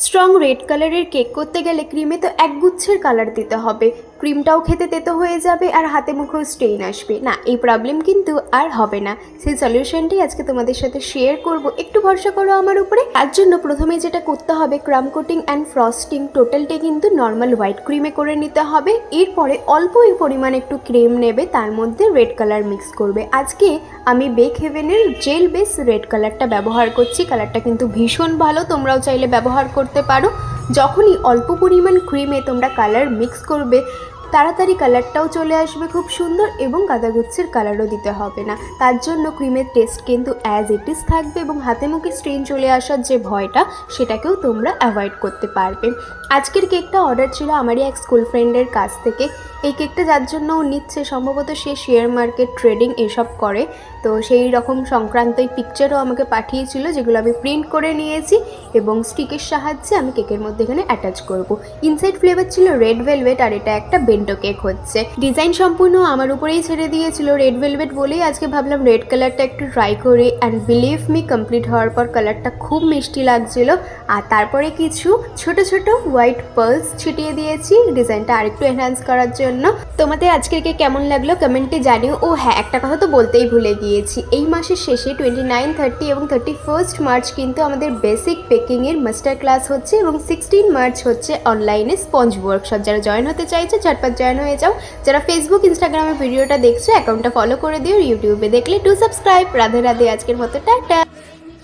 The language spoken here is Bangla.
স্ট্রং রেড কালারের কেক করতে গেলে ক্রিমে তো একগুচ্ছের কালার দিতে হবে। ক্রিমটাও খেতে তেতো হয়ে যাবে আর হাতে মুখেও স্টেইন আসবে। না, এই প্রবলেম কিন্তু আর হবে না। সেই সলিউশনটাই আজকে তোমাদের সাথে শেয়ার করব। একটু ভরসা করো আমার উপরে। তার জন্য প্রথমে যেটা করতে হবে crumb coating and frosting totally কিন্তু নর্মাল হোয়াইট ক্রিমে করে নিতে হবে। এরপরে অল্প পরিমাণ একটু ক্রিম নেবে, তার মধ্যে রেড কালার মিক্স করবে। আজকে আমি বেক হেভেনের জেল বেস রেড কালারটা ব্যবহার করছি। কালারটা কিন্তু ভীষণ ভালো, তোমরাও চাইলে ব্যবহার করতে পারো। যখনই অল্প পরিমাণ ক্রিমে তোমরা কালার মিক্স করবে তাড়াতাড়ি কালারটাও চলে আসবে খুব সুন্দর এবং গাঁদাগুচ্ছের কালারও দিতে হবে না। তার জন্য ক্রিমের টেস্ট কিন্তু অ্যাজ ইট ইজ থাকবে এবং হাতে মুখে স্ট্রেন চলে আসার যে ভয়টা, সেটাকেও তোমরা অ্যাভয়েড করতে পারবে। আজকের কেকটা অর্ডার ছিল আমারই এক স্কুল ফ্রেন্ডের কাছ থেকে। এই কেকটা যার জন্য ও নিচ্ছে, সম্ভবত সে শেয়ার মার্কেট ট্রেডিং এসব করে। তো সেই রকম সংক্রান্ত এই পিকচারও আমাকে পাঠিয়েছিল, যেগুলো আমি প্রিন্ট করে নিয়েছি এবং স্টিকের সাহায্যে আমি কেকের মধ্যে এখানে অ্যাটাচ করব। ইনসাইড ফ্লেভার ছিল রেড ভেলভেট আর এটা একটা বেন্টো কেক হচ্ছে ডিজাইন সম্পূর্ণ আমার উপরেই ছেড়ে দিয়েছিল রেড ভেলভেট বলেই আজকে ভাবলাম রেড কালারটা একটু ট্রাই করি। অ্যান্ড বিলিভ মি কমপ্লিট হওয়ার পর কালারটা খুব মিষ্টি লাগছিল। আর তারপরে কিছু ছোট ছোট হোয়াইট পার্লস ছিটিয়ে দিয়েছি ডিজাইনটা আরেকটু এনহ্যান্স করার জন্য। তোমাদের আজকের কেক কেমন লাগল কমেন্টে জানিও। ও হ্যাঁ একটা কথা তো বলতেই ভুলে গিয়েছি। এই মাসের শেষে টোয়েন্টি নাইন থার্টি এবং থার্টি ফার্স্ট মার্চ কিন্তু আমাদের বেসিক পেকিংয়ের মাস্টার ক্লাস হচ্ছে এবং সিক্সটিন মার্চ হচ্ছে অনলাইনে স্পঞ্জ ওয়ার্কশপ যারা জয়েন হতে চাইছো, ঝটপট জয়েন হয়ে যাও। যারা ফেসবুক ইনস্টাগ্রামে ভিডিওটা দেখছ অ্যাকাউন্টটা ফলো করে দিও ইউটিউবে দেখলে টু সাবস্ক্রাইব রাধে রাধে, আজকের মতো, টাটা।